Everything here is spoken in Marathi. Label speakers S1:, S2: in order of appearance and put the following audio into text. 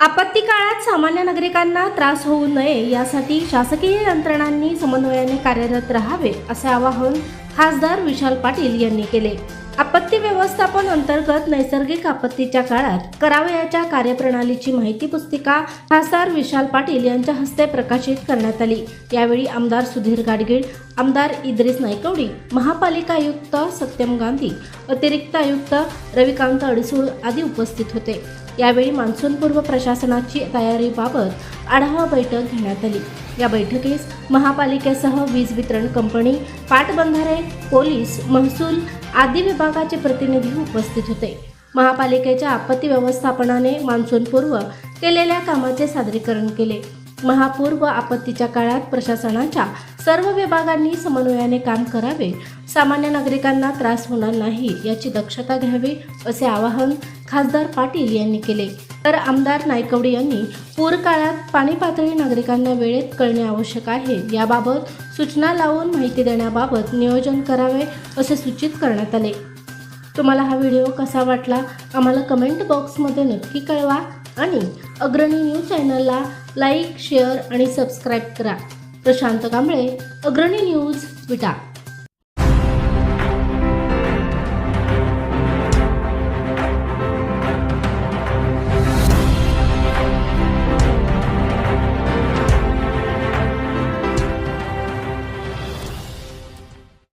S1: आपत्ती काळात सामान्य नागरिकांना त्रास होऊ नये यासाठी शासकीय यंत्रणांनी समन्वयाने कार्यरत राहावे असे आवाहन खासदार विशाल पाटील यांनी केले. आपत्ती व्यवस्थापन अंतर्गत नैसर्गिक आपत्तीच्या काळात करावयाच्या कार्यप्रणालीची माहिती पुस्तिका खासदार विशाल पाटील यांच्या हस्ते प्रकाशित करण्यात आली. यावेळी आमदार सुधीर गाडगीळ आमदार इद्रिस नायकवडी महापालिका आयुक्त सत्यम गांधी अतिरिक्त आयुक्त रविकांत अडसूळ आदी उपस्थित होते. यावेळी मान्सूनपूर्व प्रशासनाची तयारीबाबत आढावा बैठक घेण्यात आली. या बैठकीस महापालिकेसह वीज वितरण कंपनी पाटबंधारे पोलीस महसूल आदी विभागाचे प्रतिनिधी उपस्थित होते. महापालिकेच्या आपत्ती व्यवस्थापनाने मान्सूनपूर्व केलेल्या कामाचे सादरीकरण केले. महापूर व आपत्तीच्या काळात प्रशासनाच्या सर्व विभागांनी समन्वयाने काम करावे. सामान्य नागरिकांना त्रास होणार नाही याची दक्षता घ्यावी असे आवाहन खासदार पाटील यांनी केले. तर आमदार नायकवडे यांनी पूर काळात पाणी पातळी नागरिकांना वेळेत कळणे आवश्यक आहे. याबाबत सूचना लावून माहिती देण्याबाबत नियोजन करावे असे सूचित करण्यात आले. तुम्हाला हा व्हिडिओ कसा वाटला? आम्हाला कमेंट बॉक्समध्ये नक्की कळवा आणि अग्रणी न्यूज चॅनलला लाईक शेअर आणि सबस्क्राईब करा. प्रशांत कांबळे अग्रणी न्यूज विटा.